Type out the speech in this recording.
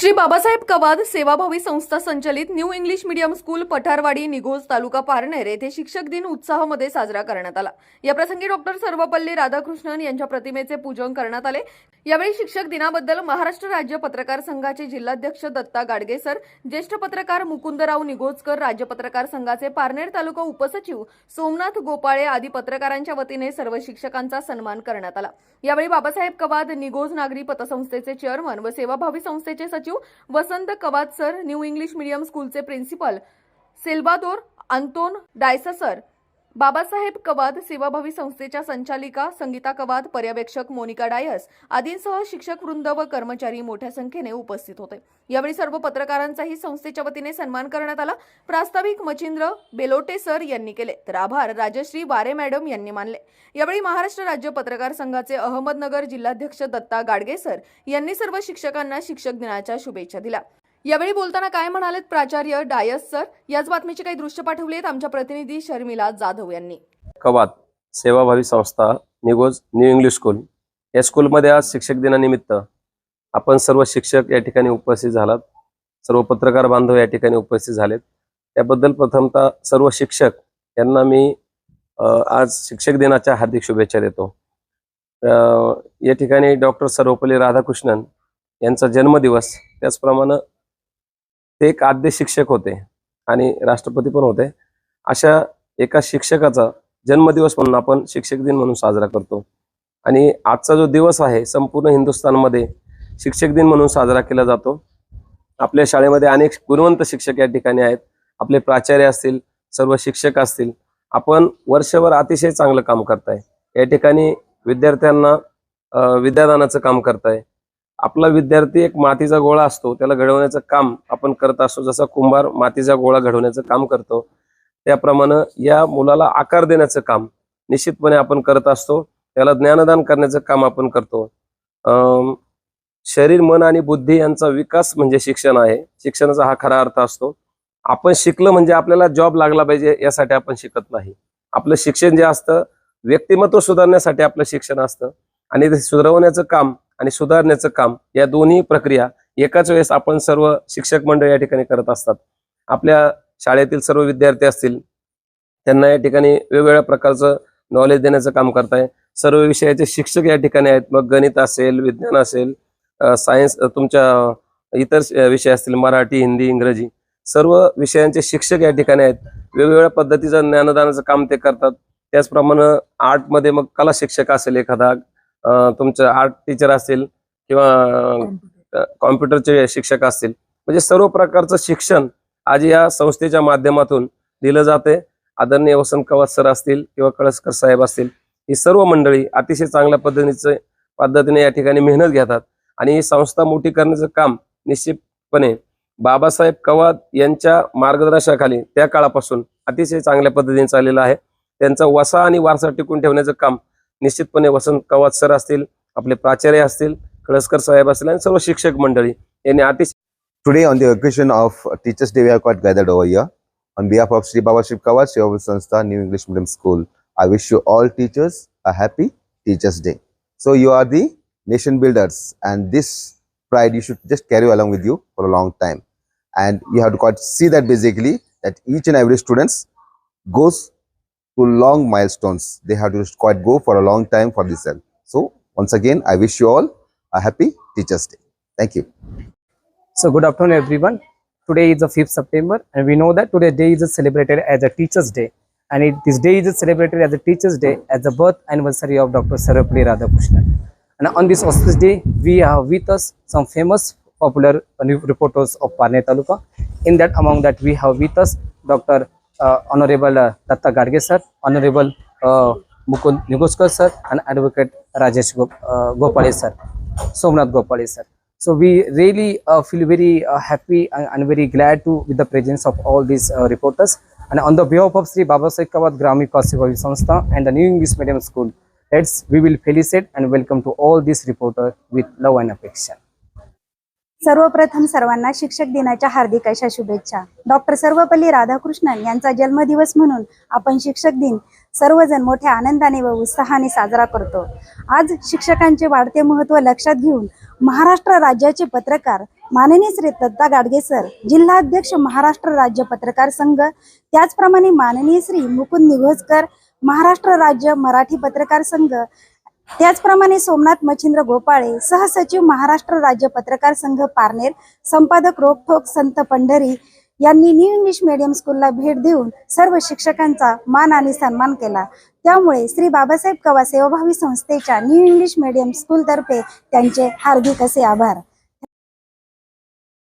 श्री बाबासाहेब कवाद सेवाभावी संस्था संचलित new English medium school Patharwadi Nighoj taluka Parner येथे शिक्षक दिन उत्साहामध्ये साजरा करण्यात आला. याप्रसंगी डॉक्टर सर्वपल्ली राधाकृष्णन यांच्या प्रतिमेचे पूजन करण्यात आले. यावेळी शिक्षक दिनाबद्दल महाराष्ट्र राज्य पत्रकार संघाचे जिल्हाध्यक्ष दत्ता गाडगे सर ज्येष्ठ पत्रकार मुकुंदराव निघोजकर राज्य पत्रकार संघाचे पारनेर तालुका उपसचिव सोमनाथ गोपाळे आदी पत्रकारांच्या वतीने सर्व शिक्षकांचा सन्मान करण्यात आला. यावेळी बाबासाहेब कवाद निघोज नागरी पतसंस्थेचे चेअरमन व सेवाभावी संस्थेचे सचिव Vasant Kawat sir new English medium स्कूलचे principal Salvador Anton Dias sir. Babasaheb Kawad सेवाभावी संस्थेच्या संचालिका संगीता कवाद पर्यवेक्षक मोनिका डायस आदींसह शिक्षक वृंद व कर्मचारी मोठ्या संख्येने उपस्थित होते. यावेळी सर्व पत्रकारांचाही संस्थेच्या वतीने सन्मान करण्यात आला. प्रास्ताविक मचिंद्र बेलोटे सर यांनी केले. तर आभार राजश्री वारे मॅडम यांनी मानले. यावेळी महाराष्ट्र राज्य पत्रकार संघाचे अहमदनगर जिल्हाध्यक्ष दत्ता गाडगे सर यांनी सर्व शिक्षकांना शिक्षक दिनाच्या शुभेच्छा दिल्या. यावेळी बोलताना काय म्हणालेत प्राचार्य डायस सर? याच बातमीचे काही दृश्य पाठवले आहेत आमच्या प्रतिनिधी शर्मिला जाधव यांनी. कवात सेवाभावी संस्था निगोज न्यू इंग्लिश स्कूल. या स्कूलमध्ये आज शिक्षक दिनानिमित्त आपण सर्व शिक्षक या ठिकाणी उपस्थित झालात. सर्व पत्रकार बांधव या ठिकाणी उपस्थित झालेत. त्याबद्दल प्रथमतः सर्व शिक्षक यांना मी आज शिक्षक दिनाच्या हार्दिक शुभेच्छा देतो. या ठिकाणी डॉक्टर सर्वपल्ली राधाकृष्णन यांचा जन्मदिवस त्याचप्रमाणे ते एक आद्य शिक्षक होते आणि राष्ट्रपती पण होते. अशा एका शिक्षकाचा जन्मदिवस म्हणून आपण शिक्षक दिन म्हणून साजरा करतो. आणि आजचा जो दिवस आहे संपूर्ण हिंदुस्थानमध्ये शिक्षक दिन म्हणून साजरा केला जातो. आपल्या शाळेमध्ये अनेक गुणवंत शिक्षक या ठिकाणी आहेत. आपले प्राचार्य असतील सर्व शिक्षक असतील. आपण वर्षभर अतिशय चांगलं काम करताय. या ठिकाणी विद्यार्थ्यांना अं, विद्यादानाचं काम करताय. आपला विद्यार्थी एक मातीचा गोळा असतो त्याला घडवण्याचं काम आपण करत असतो. जसा कुंभार मातीचा गोळा घडवण्याचं काम करतो त्याप्रमाणे या मुलाला आकार देण्याचं काम निश्चितपणे आपण करत असतो. त्याला ज्ञानदान करण्याचं काम आपण करतो. अं, शरीर मन आणि बुद्धी यांचा विकास म्हणजे शिक्षण आहे. शिक्षणाचा हा खरा अर्थ असतो. आपण शिकलं म्हणजे आपल्याला जॉब लागला पाहिजे यासाठी आपण शिकत नाही. आपलं शिक्षण जे असतं व्यक्तिमत्व सुधारण्यासाठी आपलं शिक्षण असतं. आणि ते सुधारवण्याचं काम आणि सुधारण्याचं काम या दोन्ही प्रक्रिया एकाच वेळेस आपण सर्व शिक्षक मंडळ या ठिकाणी करत असतात. आपल्या शाळेतील सर्व विद्यार्थी असतील त्यांना या ठिकाणी वेगवेगळ्या प्रकारचं नॉलेज देण्याचं काम करताय. सर्व विषयाचे शिक्षक या ठिकाणी आहेत. मग गणित असेल विज्ञान असेल सायन्स तुमच्या इतर विषय असतील मराठी हिंदी इंग्रजी सर्व विषयांचे शिक्षक या ठिकाणी आहेत. वेगवेगळ्या पद्धतीचं ज्ञानदानाचं काम ते करतात. त्याचप्रमाणे आर्टमध्ये मग कला शिक्षक असेल एखादा तुमचं आर्ट टीचर असेल किंवा कॉम्प्युटरचे शिक्षक असतील. म्हणजे सर्व प्रकारचं शिक्षण आज या संस्थेच्या माध्यमातून दिलं जाते. आदरणीय वसंत कवात सर असतील किंवा कळसकर साहेब असतील ही सर्व मंडळी अतिशय चांगल्या पद्धतीचे पद्धतीने या ठिकाणी मेहनत घेतात. आणि ही संस्था मोठी करण्याचं काम निश्चितपणे बाबासाहेब कवात यांच्या मार्गदर्शनाखाली त्या काळापासून अतिशय चांगल्या पद्धतीने चाललेलं आहे. त्यांचा वसा आणि वारसा टिकून ठेवण्याचं काम निश्चितपणे वसंत कवात सर असतील आपले प्राचार्य असतील कळसकर साहेब असतील आणि सर्व शिक्षक मंडळी यांनी अतिशय Today, on the occasion of Teachers' Day, we are quite gathered over here. On behalf of Sri Baba Shiv Kawat, Shiva Sanstha, New English Medium School, I wish you all teachers a happy Teachers' Day. So, you are the nation builders, and this pride you should just carry along with you for a long time. And you have to quite see that basically that each and every students goes to long milestones. They have to quite go for a long time for this. help. So, once again, I wish you all a happy Teachers' Day. Thank you. So good afternoon everyone. Today is the 5th September and we know that today day is celebrated as a Teachers Day and it, this day is celebrated as a Teachers Day as the birth anniversary of Dr. Sarvapalli Radhakrishnan. And on this auspicious day, we have with us some famous popular reporters of Parne Taluka. In that among that we have with us Dr. Uh, Honorable uh, Datta Garge sir, Honorable uh, Mukund Nigoskar sir and Advocate Rajesh Gop, uh, sir, Somnath Gopale sir. So we really uh, feel very uh, happy and, and very glad to with the presence of all these uh, reporters. And on the behalf of Sri Baba Saib Kawat Grami Kasivavi Sanstha and the New English Medium School, let's we will felicitate and welcome to all these reporters with love and affection. सर्वप्रथम सर्वांना शिक्षक दिनाच्या हार्दिक अशा शुभेच्छा. Doctor Sarvepalli Radhakrishnan यांचा जन्मदिवस म्हणून आपण शिक्षक दिन सर्वजण मोठ्या आनंदाने व उत्साहाने साजरा करतो. आज शिक्षकांचे वाढते महत्त्व लक्षात घेऊन महाराष्ट्र राज्याचे पत्रकार माननीय श्री दत्ता गाडगे सर जिल्हाध्यक्ष महाराष्ट्र राज्य पत्रकार संघ त्याचप्रमाणे माननीय श्री मुकुंद निघोजकर महाराष्ट्र राज्य मराठी पत्रकार संघ त्याचप्रमाणे सोमनाथ मच्छिंद्र गोपाळे सहसचिव महाराष्ट्र राज्य पत्रकार संघ पारनेर संपादक रोखोक संत पंढरी यांनी न्यू इंग्लिश मीडियम स्कूलला भेट देऊन सर्व शिक्षकांचा मान आणि सन्मान केला. त्यामुळे श्री बाबासाहेब कवा सेवाभावी संस्थेच्या न्यू इंग्लिश मीडियम स्कूलतर्फे त्यांचे हार्दिक असे आभार.